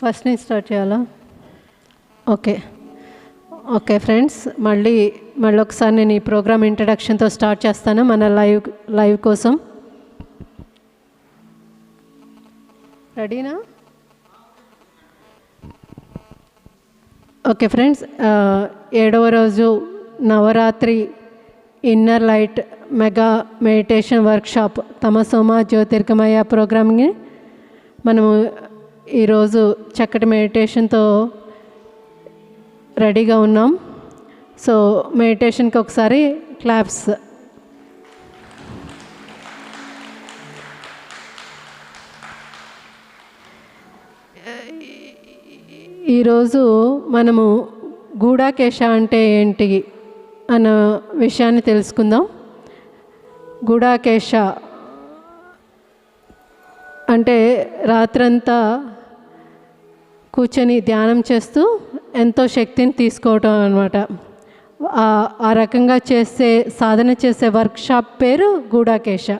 First నుంచి start చేయాలా? Okay. Okay friends మళ్ళీ మళ్ళీ ఒకసారి నేను ఈ ప్రోగ్రామ్ ఇంట్రడక్షన్తో స్టార్ట్ చేస్తాను మన లైవ్ లైవ్ కోసం. రెడీనా? ఓకే ఫ్రెండ్స్ ఏడవ రోజు Navaratri inner light mega meditation workshop తమసోమ జ్యోతిర్గమయ ప్రోగ్రామ్ని మనము ఈరోజు చక్కటి మెడిటేషన్తో రెడీగా ఉన్నాం. సో మెడిటేషన్కి ఒకసారి క్లాప్స్. ఈరోజు మనము గూడాకేశ అంటే ఏంటి అన్న విషయాన్ని తెలుసుకుందాం. గూడాకేశ అంటే రాత్రంతా కూర్చొని ధ్యానం చేస్తూ ఎంతో శక్తిని తీసుకోవటం అనమాట ఆ రకంగా చేసే సాధన చేసే వర్క్షాప్ పేరు గూడాకేశ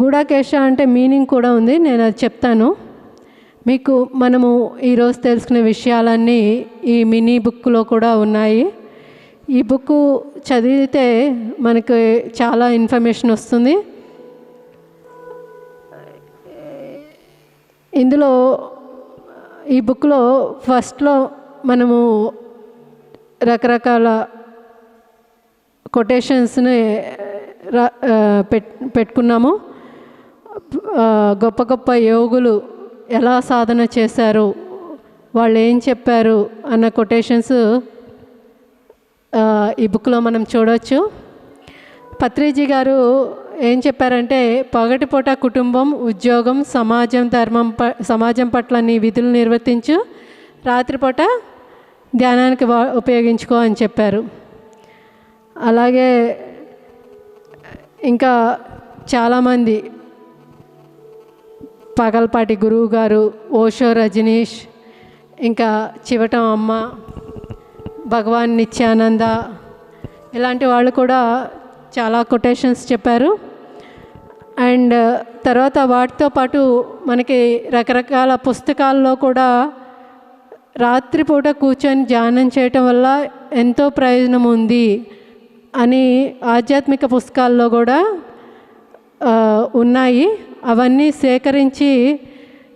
గూడాకేశ అంటే మీనింగ్ కూడా ఉంది నేను అది చెప్తాను. మీకు మనము ఈరోజు తెలుసుకునే విషయాలన్నీ ఈ మినీ బుక్లో కూడా ఉన్నాయి. ఈ బుక్ చదివితే మనకి చాలా ఇన్ఫర్మేషన్ వస్తుంది. ఇందులో ఈ బుక్లో ఫస్ట్లో మనము రకరకాల కొటేషన్స్ని రా పెట్ పెట్టుకున్నాము. గొప్ప గొప్ప యోగులు ఎలా సాధన చేశారు వాళ్ళు ఏం చెప్పారు అన్న కొటేషన్స్ ఈ బుక్లో మనం చూడవచ్చు పత్రిజీ గారు ఏం చెప్పారంటే పగటిపూట కుటుంబం ఉద్యోగం సమాజం ధర్మం ప సమాజం పట్ల నీ విధులు నిర్వర్తించు రాత్రిపూట ధ్యానానికి వా ఉపయోగించుకో అని చెప్పారు. అలాగే ఇంకా చాలామంది పగల్పాటి గురువు గారు ఓషో రజనీష్ ఇంకా చివటం అమ్మ భగవాన్ నిత్యానంద ఇలాంటి వాళ్ళు కూడా చాలా కొటేషన్స్ చెప్పారు. అండ్ తర్వాత వాటితో పాటు మనకి రకరకాల పుస్తకాల్లో కూడా రాత్రిపూట కూర్చొని ధ్యానం చేయటం వల్ల ఎంతో ప్రయోజనం ఉంది అని ఆధ్యాత్మిక పుస్తకాల్లో కూడా ఉన్నాయి. అవన్నీ సేకరించి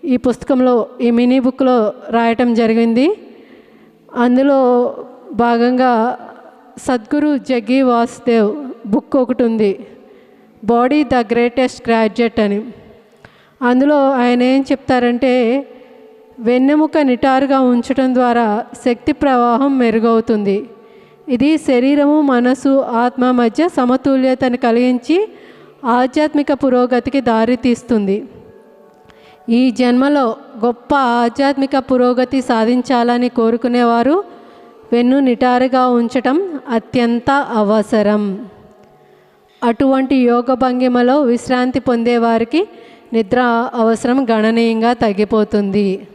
ఈ పుస్తకంలో ఈ మినీ బుక్లో రాయటం జరిగింది. అందులో భాగంగా సద్గురు జగ్గి వాసుదేవ్ బుక్ ఒకటి ఉంది. బాడీ ద గ్రేటెస్ట్ గ్రాడ్యుయేట్ అని. అందులో ఆయన ఏం చెప్తారంటే వెన్నెముక నిటారుగా ఉంచడం ద్వారా శక్తి ప్రవాహం మెరుగవుతుంది. ఇది శరీరము మనసు ఆత్మ మధ్య సమతుల్యతను కలిగించి ఆధ్యాత్మిక పురోగతికి దారితీస్తుంది. ఈ జన్మలో గొప్ప ఆధ్యాత్మిక పురోగతి సాధించాలని కోరుకునేవారు వెన్ను నిటారుగా ఉంచటం అత్యంత అవసరం. అటువంటి యోగ భంగిమలో విశ్రాంతి పొందేవారికి నిద్ర అవసరం గణనీయంగా తగ్గిపోతుంది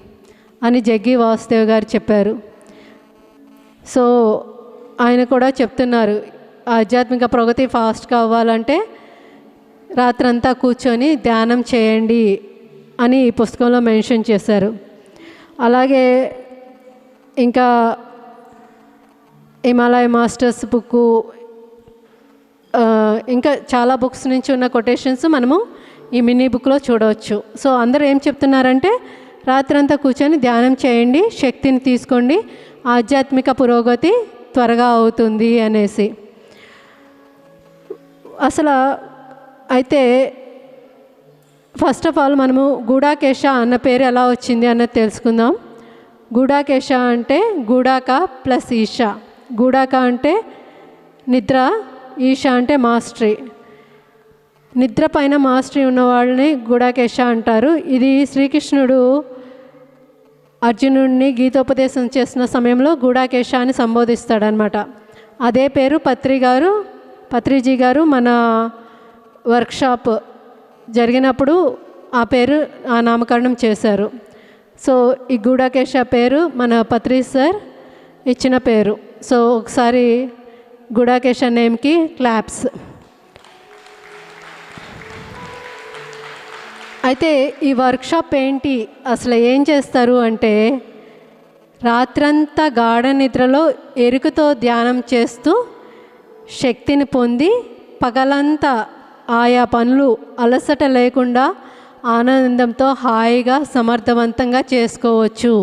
అని జగ్గి వాసుదేవ్ గారు చెప్పారు. సో ఆయన కూడా చెప్తున్నారు ఆధ్యాత్మిక ప్రగతి ఫాస్ట్గా అవ్వాలంటే రాత్రంతా కూర్చొని ధ్యానం చేయండి అని ఈ పుస్తకంలో మెన్షన్ చేశారు. అలాగే ఇంకా హిమాలయ మాస్టర్స్ బుక్ ఇంకా చాలా బుక్స్ నుంచి ఉన్న కొటేషన్స్ మనము ఈ మినీ బుక్లో చూడవచ్చు. సో అందరూ ఏం చెప్తున్నారంటే రాత్రంతా కూర్చొని ధ్యానం చేయండి శక్తిని తీసుకోండి ఆధ్యాత్మిక పురోగతి త్వరగా అవుతుంది అనేసి. అసలు అయితే ఫస్ట్ ఆఫ్ ఆల్ మనము గూడాకేశ అన్న పేరు ఎలా వచ్చింది అన్నది తెలుసుకుందాం. గూడాకేశ అంటే గూడాక ప్లస్ ఈష గూడాక అంటే నిద్ర ఈషా అంటే మాస్టరీ. నిద్ర పైన మాస్టరీ ఉన్నవాళ్ళని గుడాకేశ గూడాకేశ అంటారు. ఇది శ్రీకృష్ణుడు అర్జునుడిని గీతోపదేశం చేసిన సమయంలో గూడాకేశ అని సంబోధిస్తాడనమాట అదే పేరు పత్రి గారు పత్రిజీ గారు మన వర్క్షాప్ జరిగినప్పుడు ఆ పేరు ఆ నామకరణం చేశారు. సో ఈ గూడాకేశ పేరు మన పత్రి సార్ ఇచ్చిన పేరు. సో ఒకసారి గూడాకేశ నేమ్కి క్లాప్స్. అయితే ఈ వర్క్షాప్ ఏంటి? అసలు ఏం చేస్తారు అంటే రాత్రంతా గాఢ నిద్రలో ఎరుకతో ధ్యానం చేస్తూ శక్తిని పొంది పగలంతా ఆయా పనులు అలసట లేకుండా ఆనందంతో హాయిగా సమర్థవంతంగా చేసుకోవచ్చు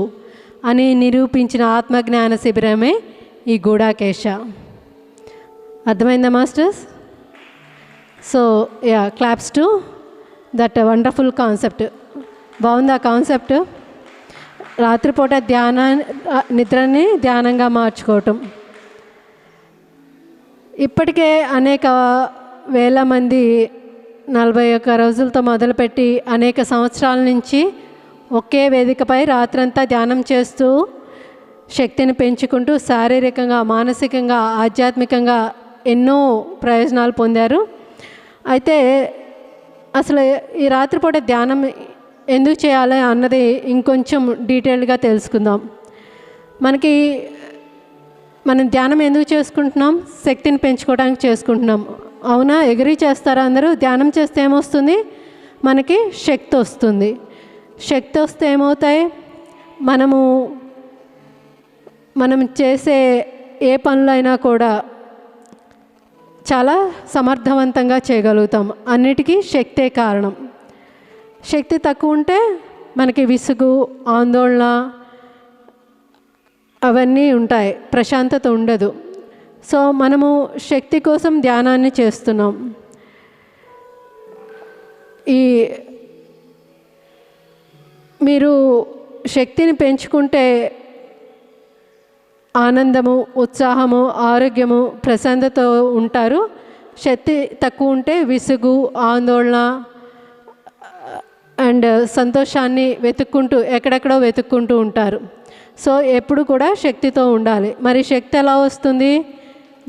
అని నిరూపించిన ఆత్మజ్ఞాన శిబిరమే ఈ గూడాకేశ. అర్థమైందా masters? So yeah claps to that wonderful concept బాగుందా కాన్సెప్ట్ రాత్రిపూట ధ్యాన నిద్రని ధ్యానంగా మార్చుకోవటం. ఇప్పటికే అనేక వేల మంది నలభై ఒక్క రోజులతో మొదలుపెట్టి అనేక సంవత్సరాల నుంచి ఒకే వేదికపై రాత్రంతా ధ్యానం చేస్తూ శక్తిని పెంచుకుంటూ శారీరకంగా మానసికంగా ఆధ్యాత్మికంగా ఎన్నో ప్రయోజనాలు పొందారు. అయితే అసలు ఈ రాత్రిపూట ధ్యానం ఎందుకు చేయాలి అన్నది ఇంకొంచెం డీటెయిల్డ్గా తెలుసుకుందాం. మనకి మనం ధ్యానం ఎందుకు చేసుకుంటున్నాం? శక్తిని పెంచుకోవడానికి చేసుకుంటున్నాం. అవునా? ఎగిరి చేస్తారా అందరూ? ధ్యానం చేస్తే ఏమొస్తుంది? మనకి శక్తి వస్తుంది. శక్తి వస్తే ఏమవుతాయి? మనము మనం చేసే ఏ పనులైనా కూడా చాలా సమర్థవంతంగా చేయగలుగుతాం. అన్నిటికీ శక్తే కారణం. శక్తి తక్కువ ఉంటే మనకి విసుగు ఆందోళన అవన్నీ ఉంటాయి. ప్రశాంతత ఉండదు. సో మనము శక్తి కోసం ధ్యానాన్ని చేస్తున్నాం. ఈ మీరు శక్తిని పెంచుకుంటే ఆనందము ఉత్సాహము ఆరోగ్యము ప్రశాంతత ఉంటారు. శక్తి తక్కువ ఉంటే విసుగు ఆందోళన అండ్ సంతోషాన్ని వెతుక్కుంటూ ఎక్కడెక్కడో వెతుక్కుంటూ ఉంటారు. సో ఎప్పుడు కూడా శక్తితో ఉండాలి. మరి శక్తి ఎలా వస్తుంది?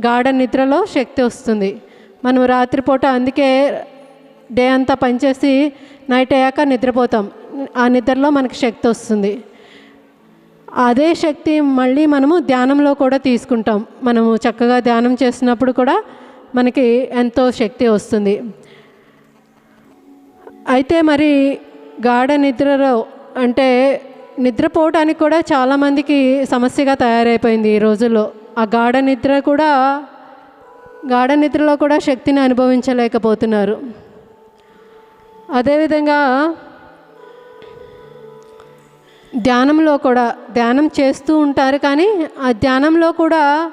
గాఢ నిద్రలో శక్తి వస్తుంది. మనం రాత్రిపూట అందుకే డే అంతా పనిచేసి నైట్ అయ్యాక నిద్రపోతాం. ఆ నిద్రలో మనకి శక్తి వస్తుంది. అదే శక్తి మళ్ళీ మనము ధ్యానంలో కూడా తీసుకుంటాం. మనము చక్కగా ధ్యానం చేసినప్పుడు కూడా మనకి ఎంతో శక్తి వస్తుంది. అయితే మరి గాఢ నిద్రలో అంటే నిద్రపోవడానికి కూడా చాలామందికి సమస్యగా తయారైపోయింది ఈ రోజుల్లో. ఆ గాఢ నిద్ర కూడా గాఢ నిద్రలో కూడా శక్తిని అనుభవించలేకపోతున్నారు. అదేవిధంగా ధ్యానంలో కూడా ధ్యానం చేస్తూ ఉంటారు కానీ ఆ ధ్యానంలో కూడా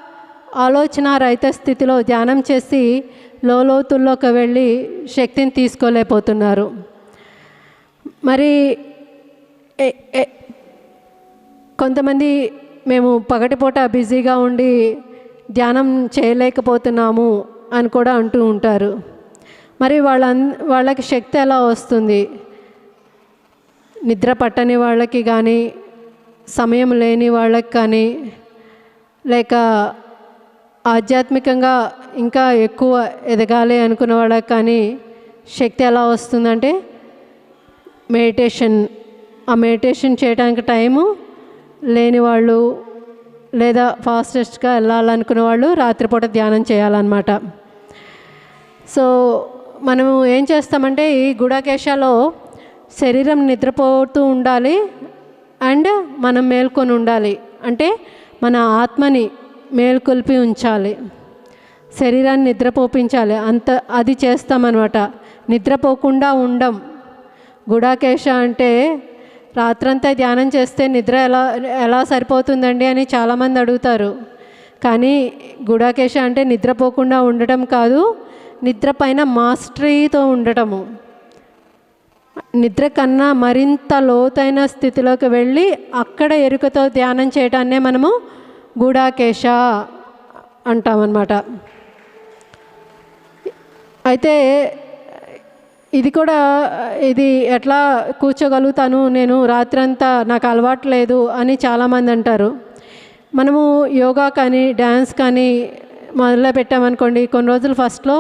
ఆలోచన రహిత స్థితిలో ధ్యానం చేసి లోతుల్లోకి వెళ్ళి శక్తిని తీసుకోలేకపోతున్నారు. మరి కొంతమంది మేము పగటిపూట బిజీగా ఉండి ధ్యానం చేయలేకపోతున్నాము అని కూడా అంటూ ఉంటారు. మరి వాళ్ళ వాళ్ళకి శక్తి ఎలా వస్తుంది? నిద్ర పట్టని వాళ్ళకి కానీ సమయం లేని వాళ్ళకి కానీ లేక ఆధ్యాత్మికంగా ఇంకా ఎక్కువ ఎదగాలి అనుకున్న వాళ్ళకి కానీ శక్తి ఎలా వస్తుందంటే మెడిటేషన్. ఆ మెడిటేషన్ చేయడానికి టైము లేని వాళ్ళు లేదా ఫాస్టెస్ట్గా వెళ్ళాలనుకున్న వాళ్ళు రాత్రిపూట ధ్యానం చేయాలన్నమాట. సో మనము ఏం చేస్తామంటే ఈ గుడాకేశాలో శరీరం నిద్రపోతూ ఉండాలి అండ్ మనం మేల్కొని ఉండాలి. అంటే మన ఆత్మని మేల్కొల్పి ఉంచాలి. శరీరాన్ని నిద్రపోపించాలి. అంత అది చేస్తామన్నమాట. నిద్రపోకుండా ఉండం. గుడాకేశ అంటే రాత్రంతా ధ్యానం చేస్తే నిద్ర ఎలా ఎలా సరిపోతుందండి అని చాలామంది అడుగుతారు. కానీ గుడాకేశ అంటే నిద్రపోకుండా ఉండటం కాదు నిద్ర పైన మాస్టరీతో ఉండటము. నిద్ర కన్నా మరింత లోతైన స్థితిలోకి వెళ్ళి అక్కడ ఎరుకతో ధ్యానం చేయటాన్నే మనము గూడాకేశ అంటామన్నమాట. అయితే ఇది కూడా ఇది ఎట్లా కూర్చోగలుగుతాను నేను రాత్రంతా నాకు అలవాటు లేదు అని చాలామంది అంటారు. మనము యోగా కానీ డ్యాన్స్ కానీ మొదలు పెట్టామనుకోండి కొన్ని రోజులు ఫస్ట్లో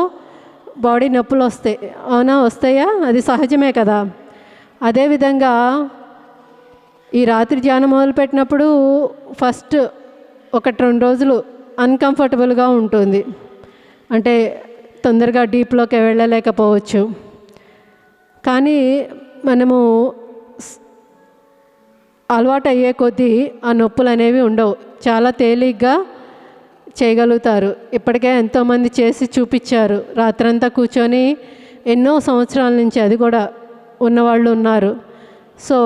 బాడీ నొప్పులు వస్తాయి అవునా వస్తాయా? అది సహజమే కదా. అదేవిధంగా ఈ రాత్రి ధ్యానం మొదలుపెట్టినప్పుడు ఫస్ట్ ఒకటి రెండు రోజులు అన్కంఫర్టబుల్గా ఉంటుంది. అంటే తొందరగా డీప్లోకి వెళ్ళలేకపోవచ్చు. కానీ మనము అలవాటు అయ్యే కొద్దీ ఆ నొప్పులు అనేవి ఉండవు. చాలా తేలిగ్గా చేయగలుగుతారు. ఇప్పటికే ఎంతోమంది చేసి చూపించారు. రాత్రంతా కూర్చొని ఎన్నో సంవత్సరాల నుంచి అది కూడా ఉన్నవాళ్ళు ఉన్నారు. సో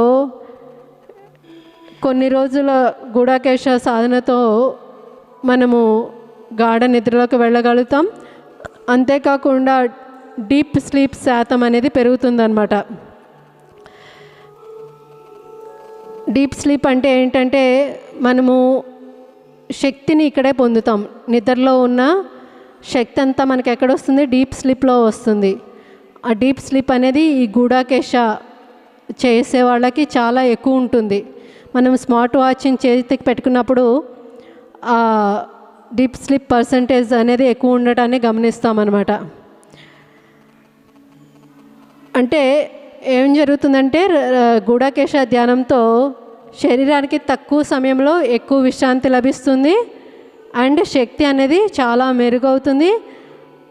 కొన్ని రోజుల గూఢాకేశ సాధనతో మనము గాఢ నిద్రలోకి వెళ్ళగలుగుతాం. అంతేకాకుండా డీప్ స్లీప్ శాతం అనేది పెరుగుతుందన్నమాట. డీప్ స్లీప్ అంటే ఏంటంటే మనము శక్తిని ఇక్కడే పొందుతాం. నిద్రలో ఉన్న శక్తి అంతా మనకి ఎక్కడ వస్తుంది డీప్ స్లీప్లో వస్తుంది. ఆ డీప్ స్లీప్ అనేది ఈ గూఢాకేశ చేసే వాళ్ళకి చాలా ఎక్కువ ఉంటుంది. మనం స్మార్ట్ వాచ్ని చేతికి పెట్టుకున్నప్పుడు ఆ డీప్ స్లీప్ పర్సంటేజ్ అనేది ఎక్కువ ఉండటాన్ని గమనిస్తామన్నమాట. అంటే ఏం జరుగుతుందంటే గూడాకేశ గూఢాకేశ ధ్యానంతో శరీరానికి తక్కువ సమయంలో ఎక్కువ విశ్రాంతి లభిస్తుంది. అండ్ శక్తి అనేది చాలా మెరుగవుతుంది.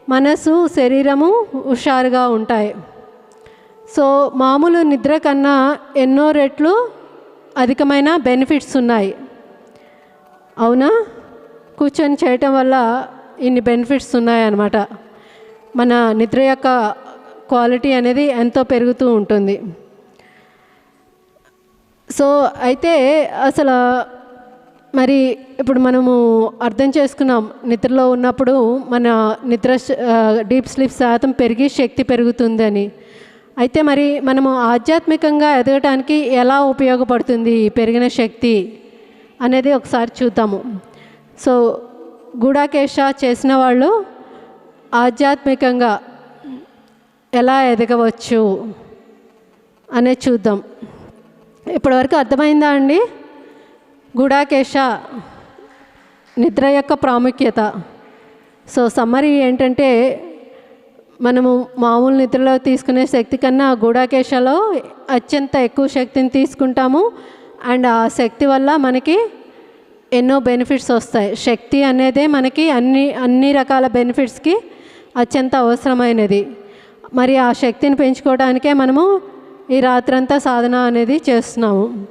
మనసు శరీరము హుషారుగా ఉంటాయి. సో మామూలు నిద్ర కన్నా ఎన్నో రెట్లు అధికమైన బెనిఫిట్స్ ఉన్నాయి. అవునా? కూర్చొని చేయటం వల్ల ఇన్ని బెనిఫిట్స్ ఉన్నాయన్నమాట. మన నిద్ర యొక్క క్వాలిటీ అనేది ఎంతో పెరుగుతూ ఉంటుంది. సో అయితే అసలు మరి ఇప్పుడు మనము అర్థం చేసుకున్నాం నిద్రలో ఉన్నప్పుడు మన నిద్ర డీప్ స్లీప్ శాతం పెరిగి శక్తి పెరుగుతుందని. అయితే మరి మనము ఆధ్యాత్మికంగా ఎదగటానికి ఎలా ఉపయోగపడుతుంది పెరిగిన శక్తి అనేది ఒకసారి చూద్దాము. సో గూఢాకేశ చేసిన వాళ్ళు ఆధ్యాత్మికంగా ఎలా ఎదగవచ్చు అనేది చూద్దాం. ఇప్పటివరకు అర్థమైందా అండి? గుడాకేశ నిద్ర యొక్క ప్రాముఖ్యత. సో సమ్మరీ ఏంటంటే మనము మామూలు నిద్రలో తీసుకునే శక్తి కన్నా గూఢాకేశలో అత్యంత ఎక్కువ శక్తిని తీసుకుంటాము. అండ్ ఆ శక్తి వల్ల మనకి ఎన్నో బెనిఫిట్స్ వస్తాయి. శక్తి అనేదే మనకి అన్ని అన్ని రకాల బెనిఫిట్స్కి అత్యంత అవసరమైనది. మరి ఆ శక్తిని పెంచుకోవడానికే మనము ఈ రాత్రంతా సాధన అనేది చేస్తున్నాము.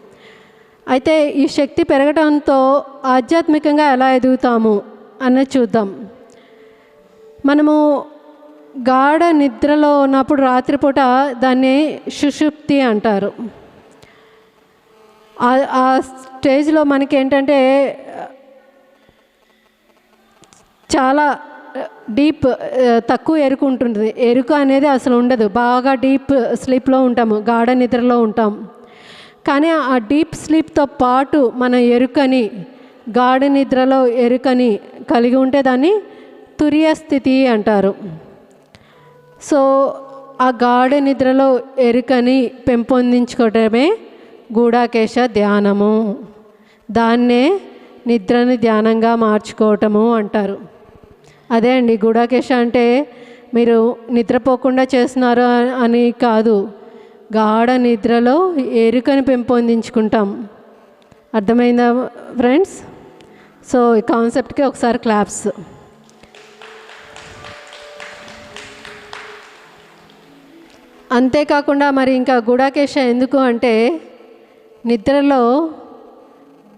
అయితే ఈ శక్తి పెరగడంతో ఆధ్యాత్మికంగా ఎలా ఎదుగుతాము అన్నది చూద్దాం. మనము గాఢ నిద్రలో ఉన్నప్పుడు రాత్రిపూట దాన్ని సుషుప్తి అంటారు. ఆ- ఆ స్టేజ్లో మనకి ఏంటంటే చాలా డీప్ తక్కువ ఎరుకు ఉంటుంది ఎరుక అనేది అసలు ఉండదు. బాగా డీప్ స్లీప్లో ఉంటాము. గాఢ నిద్రలో ఉంటాం. కానీ ఆ డీప్ స్లీప్తో పాటు మన ఎరుకని గాఢ నిద్రలో ఎరుకని కలిగి ఉంటే దాన్ని తురియ స్థితి అంటారు. సో ఆ గాఢ నిద్రలో ఎరుకని పెంపొందించుకోవడమే గూఢాకేశ ధ్యానము. దాన్నే నిద్రని ధ్యానంగా మార్చుకోవటము అంటారు. అదే అండి గూఢాకేశ అంటే మీరు నిద్రపోకుండా చేస్తున్నారు అని కాదు. గాఢ నిద్రలో ఎరుకని పెంపొందించుకుంటాం. అర్థమైందా ఫ్రెండ్స్? సో ఈ కాన్సెప్ట్కి ఒకసారి క్లాప్స్. అంతేకాకుండా మరి ఇంకా గుడాకేశ ఎందుకు అంటే నిద్రలో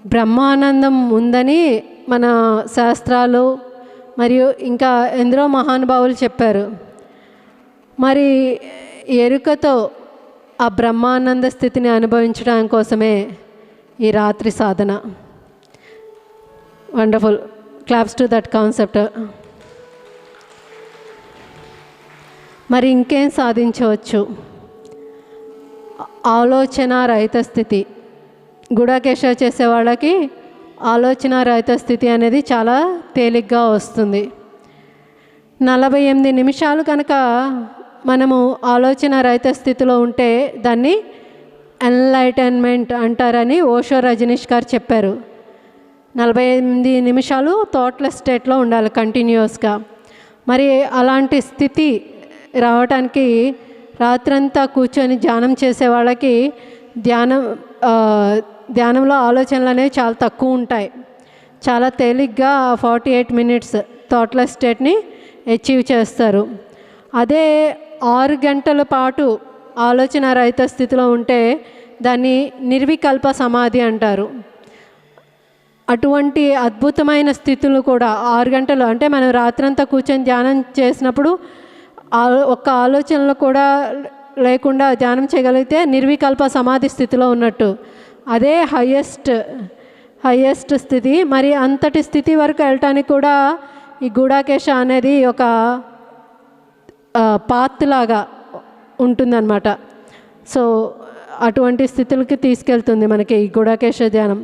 బ్రహ్మానందం ఉందని మన శాస్త్రాలు మరియు ఇంకా ఎందరో మహానుభావులు చెప్పారు మరి ఎరుకతో ఆ బ్రహ్మానంద స్థితిని అనుభవించడం కోసమే ఈ రాత్రి సాధన. Wonderful claps to that concept మరి ఇంకేం సాధించవచ్చు? ఆలోచన రహిత స్థితి. గుడాకేశ చేసే వాళ్ళకి ఆలోచన రహిత స్థితి అనేది చాలా తేలిగ్గా వస్తుంది. నలభై ఎనిమిది నిమిషాలు కనుక మనము ఆలోచన రహిత స్థితిలో ఉంటే దాన్ని ఎన్లైటన్మెంట్ అంటారని ఓషో రజనీష్ గారు చెప్పారు. నలభై ఎనిమిది నిమిషాలు థాట్లెస్ స్టేట్లో ఉండాలి కంటిన్యూస్గా. మరి అలాంటి స్థితి రావటానికి రాత్రంతా కూర్చొని ధ్యానం చేసే వాళ్ళకి ధ్యానం ధ్యానంలో ఆలోచనలు అనేవి చాలా తక్కువ ఉంటాయి. చాలా తేలిగ్గా ఫార్టీ ఎయిట్ మినిట్స్ థాట్లెస్ స్టేట్ని అచీవ్ చేస్తారు. అదే ఆరు గంటల పాటు ఆలోచన రహిత స్థితిలో ఉంటే దాన్ని నిర్వికల్ప సమాధి అంటారు. అటువంటి అద్భుతమైన స్థితులు కూడా ఆరు గంటలు అంటే మనం రాత్రంతా కూర్చొని ధ్యానం చేసినప్పుడు ఆ- ఒక్క ఆలోచనలు కూడా లేకుండా ధ్యానం చేయగలిగితే నిర్వికల్ప సమాధి స్థితిలో ఉన్నట్టు. అదే హయ్యెస్ట్ హయ్యెస్ట్ స్థితి. మరి అంతటి స్థితి వరకు వెళ్ళటానికి కూడా ఈ గూడాకేశ అనేది ఒక పాత్ లాగా ఉంటుందన్నమాట. సో అటువంటి స్థితులకి తీసుకెళ్తుంది మనకి ఈ గుడాకేశ ధ్యానం.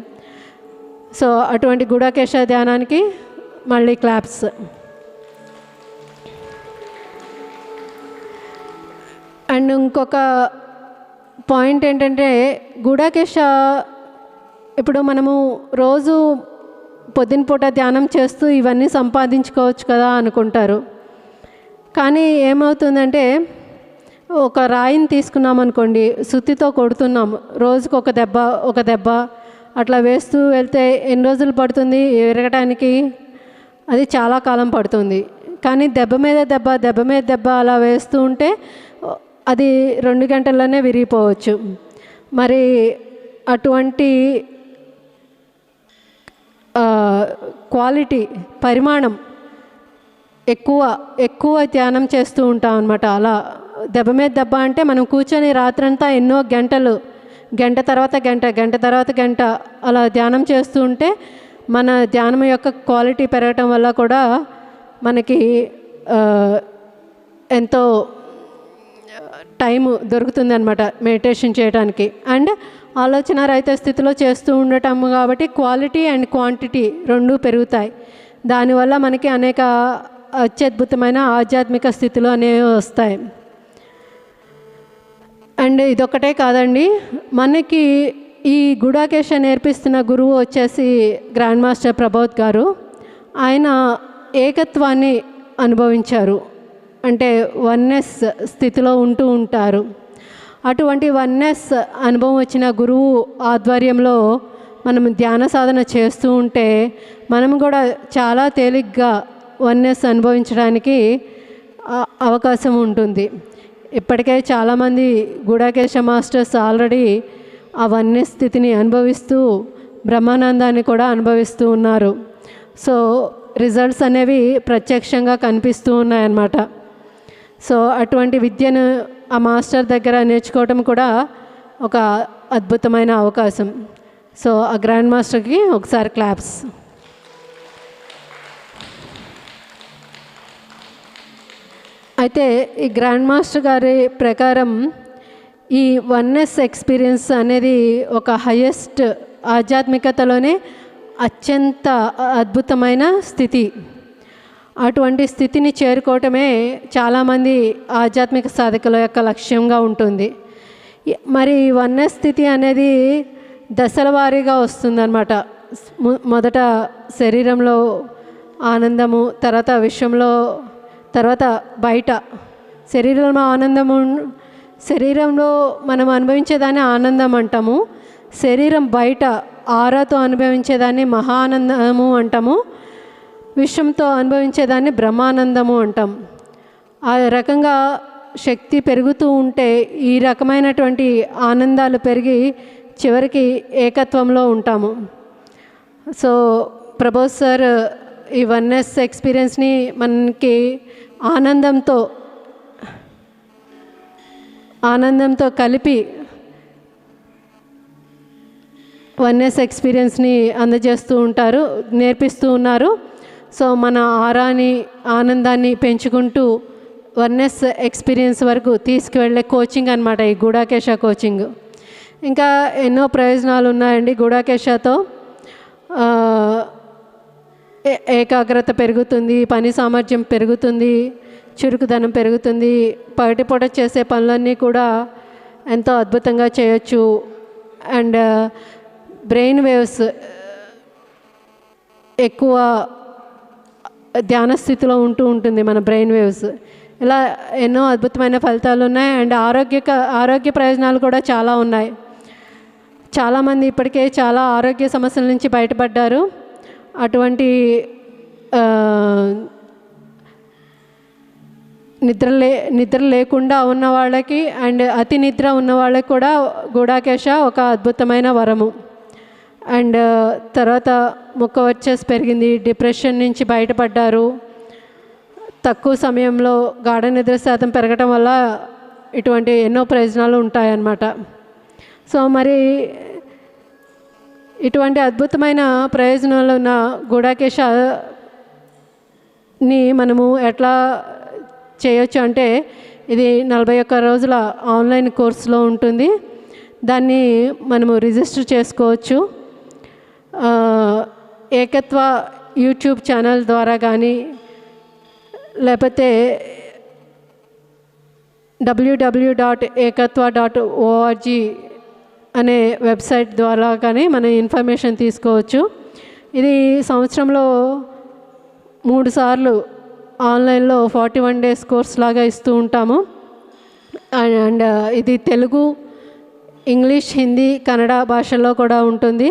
సో అటువంటి గుడాకేశ ధ్యానానికి మళ్ళీ క్లాప్స్ అండ్ ఇంకొక పాయింట్ ఏంటంటే గూడాకేశ ఇప్పుడు మనము రోజు పొద్దున పూట ధ్యానం చేస్తూ ఇవన్నీ సంపాదించుకోవచ్చు కదా అనుకుంటారు. కానీ ఏమవుతుందంటే ఒక రాయిని తీసుకున్నాం అనుకోండి సుత్తితో కొడుతున్నాం రోజుకు ఒక దెబ్బ ఒక దెబ్బ అట్లా వేస్తూ వెళ్తే ఎన్ని రోజులు పడుతుంది? విరగటానికి అది చాలా కాలం పడుతుంది. కానీ దెబ్బ మీద దెబ్బ దెబ్బ మీద దెబ్బ అలా వేస్తూ ఉంటే అది రెండు గంటల్లోనే విరిగిపోవచ్చు. మరి అటువంటి క్వాలిటీ పరిమాణం ఎక్కువ ఎక్కువ ధ్యానం చేస్తూ ఉంటాం అనమాట అలా దెబ్బ మీద దెబ్బ అంటే మనం కూర్చొని రాత్రంతా ఎన్నో గంటలు గంట తర్వాత గంట గంట తర్వాత గంట అలా ధ్యానం చేస్తూ ఉంటే మన ధ్యానం యొక్క క్వాలిటీ పెరగటం వల్ల కూడా మనకి ఎంతో టైం దొరుకుతుంది అనమాట మెడిటేషన్ చేయడానికి అండ్ ఆలోచన రహిత స్థితిలో చేస్తూ ఉండటం కాబట్టి క్వాలిటీ అండ్ క్వాంటిటీ రెండూ పెరుగుతాయి. దానివల్ల మనకి అనేక అత్యద్భుతమైన ఆధ్యాత్మిక స్థితులు అనేవి వస్తాయి. అండ్ ఇదొక్కటే కాదండి మనకి ఈ గుడాకేశ నేర్పిస్తున్న గురువు వచ్చేసి గ్రాండ్ మాస్టర్ ప్రభోత్ గారు. ఆయన ఏకత్వాన్ని అనుభవించారు. అంటే వన్నెస్ స్థితిలో ఉంటూ ఉంటారు. అటువంటి వన్నెస్ అనుభవం వచ్చిన గురువు ఆధ్వర్యంలో మనం ధ్యాన సాధన చేస్తూ ఉంటే మనం కూడా చాలా తేలిగ్గా వన్నెస్ అనుభవించడానికి అవకాశం ఉంటుంది. ఇప్పటికే చాలామంది గుడాకేశ మాస్టర్స్ ఆల్రెడీ ఆ వన్య స్థితిని అనుభవిస్తూ బ్రహ్మానందాన్ని కూడా అనుభవిస్తూ ఉన్నారు. సో రిజల్ట్స్ అనేవి ప్రత్యక్షంగా కనిపిస్తూ ఉన్నాయన్నమాట. సో అటువంటి విద్యను ఆ మాస్టర్ దగ్గర నేర్చుకోవటం కూడా ఒక అద్భుతమైన అవకాశం. సో ఆ గ్రాండ్ మాస్టర్కి ఒకసారి క్లాప్స్. అయితే ఈ గ్రాండ్ మాస్టర్ గారి ప్రకారం ఈ వన్నెస్ ఎక్స్పీరియన్స్ అనేది ఒక హయ్యెస్ట్ ఆధ్యాత్మికతలోనే అత్యంత అద్భుతమైన స్థితి. అటువంటి స్థితిని చేరుకోవటమే చాలామంది ఆధ్యాత్మిక సాధకుల యొక్క లక్ష్యంగా ఉంటుంది. మరి ఈ స్థితి అనేది దశల వారీగా వస్తుందన్నమాట. మొదట శరీరంలో ఆనందము తర్వాత విశ్వంలో తర్వాత బయట. శరీరంలో ఆనందము శరీరంలో మనం అనుభవించేదాన్ని ఆనందం అంటాము. శరీరం బయట ఆరాతో అనుభవించేదాన్ని మహానందము అంటాము. విషయంతో అనుభవించేదాన్ని బ్రహ్మానందము అంటాం. ఆ రకంగా శక్తి పెరుగుతూ ఉంటే ఈ రకమైనటువంటి ఆనందాలు పెరిగి చివరికి ఏకత్వంలో ఉంటాము. సో ప్రభోస్ సార్ ఈ వన్నెస్ ఎక్స్పీరియన్స్ని మనకి ఆనందంతో ఆనందంతో కలిపి వన్నెస్ ఎక్స్పీరియన్స్ని అందజేస్తూ ఉంటారు నేర్పిస్తూ ఉన్నారు. సో మన ఆరాని ఆనందాన్ని పెంచుకుంటూ వర్నెస్ ఎక్స్పీరియన్స్ వరకు తీసుకువెళ్ళే కోచింగ్ అనమాట ఈ గూడాకేశ కోచింగ్ ఇంకా ఎన్నో ప్రయోజనాలు ఉన్నాయండి గూడాకేశతో. ఏ- ఏకాగ్రత పెరుగుతుంది పని సామర్థ్యం పెరుగుతుంది చురుకుదనం పెరుగుతుంది పగటిపూట చేసే పనులన్నీ కూడా ఎంతో అద్భుతంగా చేయొచ్చు. అండ్ బ్రెయిన్ వేవ్స్ ఎక్కువ ధ్యాన స్థితిలో ఉంటూ ఉంటుంది మన బ్రెయిన్ వేవ్స్. ఇలా ఎన్నో అద్భుతమైన ఫలితాలు ఉన్నాయి. అండ్ ఆరోగ్యక ఆరోగ్య ప్రయోజనాలు కూడా చాలా ఉన్నాయి. చాలామంది ఇప్పటికే చాలా ఆరోగ్య సమస్యల నుంచి బయటపడ్డారు. అటువంటి నిద్ర లే నిద్ర లేకుండా ఉన్న వాళ్ళకి అండ్ అతి నిద్ర ఉన్న వాళ్ళకి కూడా గూడాకేశ ఒక అద్భుతమైన వరము. అండ్ తర్వాత ముక్క వచ్చేసి పెరిగింది. డిప్రెషన్ నుంచి బయటపడ్డారు. తక్కువ సమయంలో గాఢ నిద్ర శాతం పెరగటం వల్ల ఇటువంటి ఎన్నో ప్రయోజనాలు ఉంటాయన్నమాట. సో మరి ఇటువంటి అద్భుతమైన ప్రయోజనాలు ఉన్న గూడాకేశని మనము ఎట్లా చేయొచ్చు అంటే ఇది నలభై ఒక్క రోజుల ఆన్లైన్ కోర్సులో ఉంటుంది. దాన్ని మనము రిజిస్టర్ చేసుకోవచ్చు. ఏకత్వ యూట్యూబ్ ఛానల్ ద్వారా కానీ లేకపోతే WWW dot Ekatva dot ORG అనే వెబ్సైట్ ద్వారా కానీ మనం ఇన్ఫర్మేషన్ తీసుకోవచ్చు. ఇది సంవత్సరంలో మూడు సార్లు ఆన్లైన్లో ఫార్టీ వన్ డేస్ కోర్స్ లాగా ఇస్తూ ఉంటాము. అండ్ ఇది తెలుగు ఇంగ్లీష్ హిందీ కన్నడ భాషల్లో కూడా ఉంటుంది.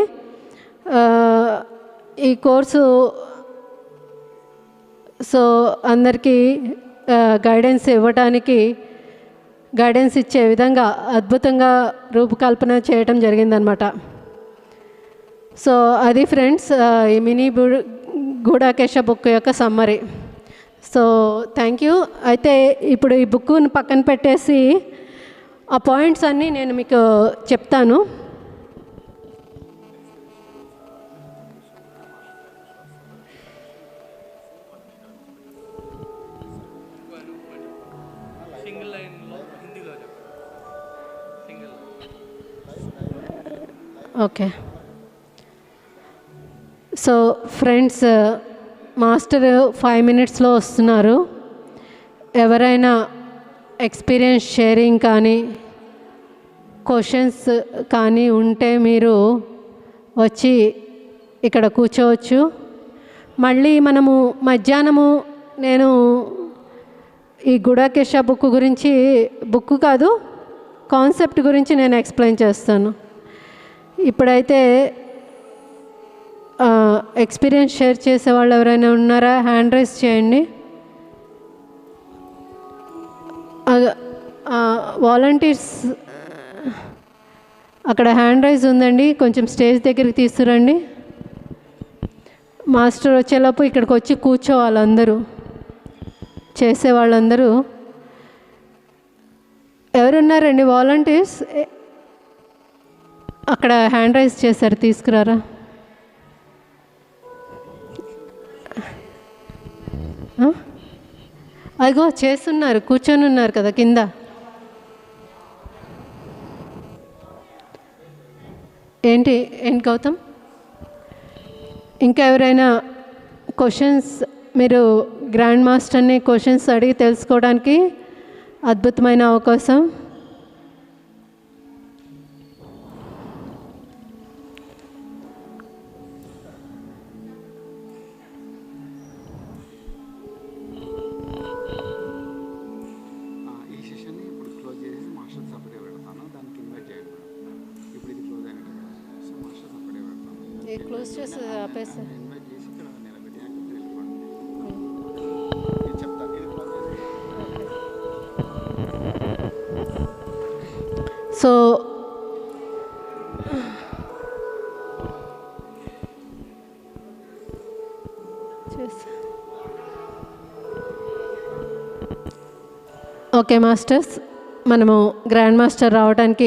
ఈ కోర్సు సో అందరికీ గైడెన్స్ ఇవ్వటానికి గైడెన్స్ ఇచ్చే విధంగా అద్భుతంగా రూపకల్పన చేయటం జరిగిందనమాట సో అది ఫ్రెండ్స్ ఈ మినీ బు- గూడాకేశ బుక్ యొక్క సమ్మరీ సో థ్యాంక్ యూ అయితే ఇప్పుడు ఈ బుక్ను పక్కన పెట్టేసి ఆ పాయింట్స్ అన్నీ నేను మీకు చెప్తాను. Okay so friends master five మినిట్స్లో వస్తున్నారు. ఎవరైనా ఎక్స్పీరియన్స్ షేరింగ్ కానీ క్వశ్చన్స్ uh, కానీ ఉంటే మీరు వచ్చి ఇక్కడ కూర్చోవచ్చు. మళ్ళీ మనము మధ్యాహ్నము నేను ఈ గుడాకేశ బుక్ గురించి బుక్ కాదు కాన్సెప్ట్ గురించి నేను ఎక్స్ప్లెయిన్ చేస్తాను. ఇప్పుడైతే ఎక్స్పీరియన్స్ షేర్ చేసే వాళ్ళు ఎవరైనా ఉన్నారా? హ్యాండ్ రైస్ చేయండి. వాలంటీర్స్ అక్కడ హ్యాండ్ రైజ్ ఉందండి. కొంచెం స్టేజ్ దగ్గరికి తీసుకురండి. మాస్టర్ వచ్చేలోపు ఇక్కడికి వచ్చి కూర్చోవాలి అందరూ చేసే వాళ్ళందరూ. ఎవరున్నారండి? వాలంటీర్స్ అక్కడ హ్యాండ్ రైజ్ చేశారు తీసుకురారా? అదిగో చేస్తున్నారు కూర్చొని ఉన్నారు కదా కింద. ఏంటి ఏంటి గౌతమ్? ఇంకా ఎవరైనా క్వశ్చన్స్ మీరు గ్రాండ్ మాస్టర్ని క్వశ్చన్స్ అడిగి తెలుసుకోవడానికి అద్భుతమైన అవకాశం. Okay masters. మనము గ్రాండ్ మాస్టర్ రావడానికి